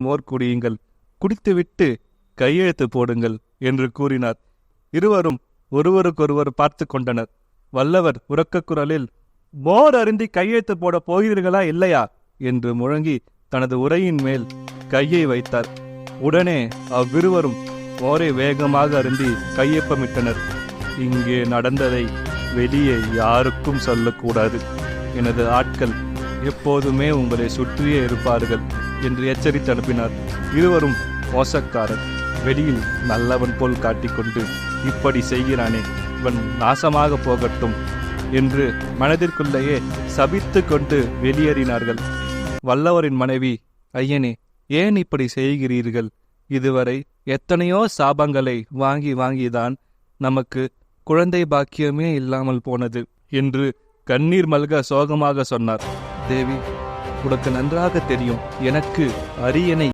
மோர் குடியுங்கள் குடித்துவிட்டு கையெழுத்து போடுங்கள் என்று கூறினார். இருவரும் ஒருவருக்கொருவர் பார்த்து கொண்டனர். வல்லவர் உறக்க குரலில் மோர் அருந்தி கையெழுத்து போட போகிறீர்களா இல்லையா? என்று முழங்கி தனது உரையின் மேல் கையை வைத்தார். உடனே அவ்விருவரும் மோரை வேகமாக அருந்தி கையொப்பமிட்டனர். இங்கே நடந்ததை வெளியே யாருக்கும் சொல்லக்கூடாது எனது ஆட்கள் எப்போதுமே உங்களை சுற்றியே இருப்பார்கள் என்று எச்சரித்து அனுப்பினார். இருவரும் மோசக்காரன் வெளியில் நல்லவன் போல் காட்டிக்கொண்டு இப்படி செய்கிறானே இவன் நாசமாக போகட்டும் என்று மனதிற்குள்ளேயே சபித்து கொண்டு வெளியேறினார்கள். வல்லவரின் மனைவி ஐயனே ஏன் இப்படி செய்கிறீர்கள்? இதுவரை எத்தனையோ சாபங்களை வாங்கி வாங்கிதான் நமக்கு குழந்தை பாக்கியமே இல்லாமல் போனது என்று கண்ணீர் மல்க சோகமாக சொன்னார். தேவி உனக்கு நன்றாக தெரியும். எனக்கு அரியணை